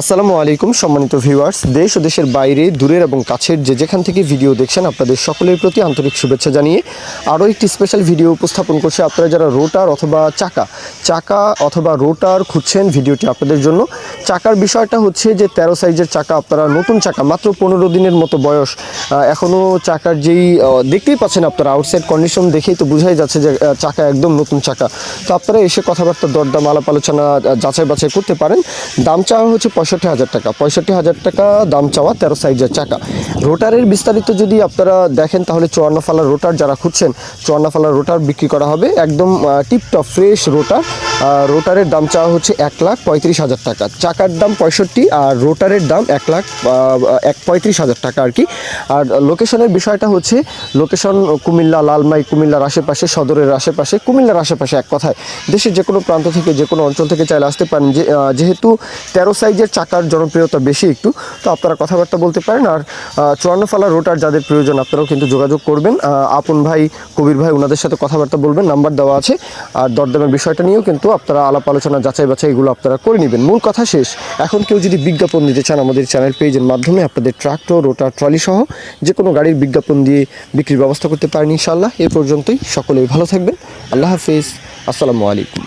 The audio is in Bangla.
আসসালামু আলাইকুম, সম্মানিত ভিউয়ার্স। দেশ ও দেশের বাইরে, দূরের এবং কাছের যে যেখান থেকে ভিডিও দেখছেন, আপনাদের সকলের প্রতি আন্তরিক শুভেচ্ছা জানিয়ে আরও একটি স্পেশাল ভিডিও উপস্থাপন করছে। আপনারা যারা রোটার অথবা চাকা চাকা অথবা রোটার খুঁজছেন ভিডিওটি আপনাদের জন্য, চাকার বিষয়টা হচ্ছে যে তেরো সাইজের চাকা, আপনারা নতুন চাকা, মাত্র পনেরো দিনের মতো বয়স এখনও চাকার যেই দেখতেই পাচ্ছেন আপনারা আউটসাইড কন্ডিশন দেখেই তো বোঝাই যাচ্ছে যে চাকা একদম নতুন চাকা। তো আপনারা এসে কথাবার্তা, দরদাম আলাপ আলোচনা যাচাই বাছাই করতে পারেন। দাম চাওয়া হচ্ছে পঁয়ষট্টি হাজার টাকা। পঁয়ষট্টি হাজার টাকা দাম চাওয়া তেরো সাইজের চাকা। রোটারের বিস্তারিত যদি আপনারা দেখেন, তাহলে চুয়ান্ন ফালার রোটার যারা খুঁজছেন চুয়ান্ন ফালার রোটার বিক্রি করা হবে। একদম টিপটপ ফ্রেশ রোটার। রোটারের দাম চাওয়া হচ্ছে এক লাখ পঁয়ত্রিশ হাজার টাকা। চাকার দাম পঁয়ষট্টি, আর রোটারের দাম এক লাখ এক পঁয়ত্রিশ হাজার টাকা আর কি। আর লোকেশনের বিষয়টা হচ্ছে, লোকেশন কুমিল্লা, লালমাই, কুমিল্লার আশেপাশে, সদরের আশেপাশে। কুমিল্লার আশেপাশে এক কথায়, দেশের যে কোনো প্রান্ত থেকে যে কোনো অঞ্চল থেকে চাইলে আসতে পারেন। যেহেতু তেরো সাইজের চাকার জনপ্রিয়তা বেশি একটু, তো আপনারা কথাবার্তা বলতে পারেন। আর চুয়ান্ন ফালা রোটার যাদের প্রয়োজন, আপনারাও কিন্তু যোগাযোগ করবেন। আপন ভাই, কবির ভাই ওনাদের সাথে কথাবার্তা বলবেন, নাম্বার দেওয়া আছে। আর দরদামের বিষয়টা নিয়েও কিন্তু আপনারা আলাপ আলোচনা, যাচাই বাছাই এগুলো আপনারা করে নেবেন। মূল কথা শেষ। এখন কেউ যদি বিজ্ঞাপন দিতে চান আমাদের চ্যানেল পেজের মাধ্যমে, আপনাদের ট্রাক্টর রোটার ট্রলি সহ যে কোনো গাড়ির বিজ্ঞাপন দিয়ে বিক্রির ব্যবস্থা করতে পারেন ইনশাল্লাহ এ পর্যন্তই। সকলেই ভালো থাকবেন। আল্লাহ হাফিজ। আসসালামু আলাইকুম।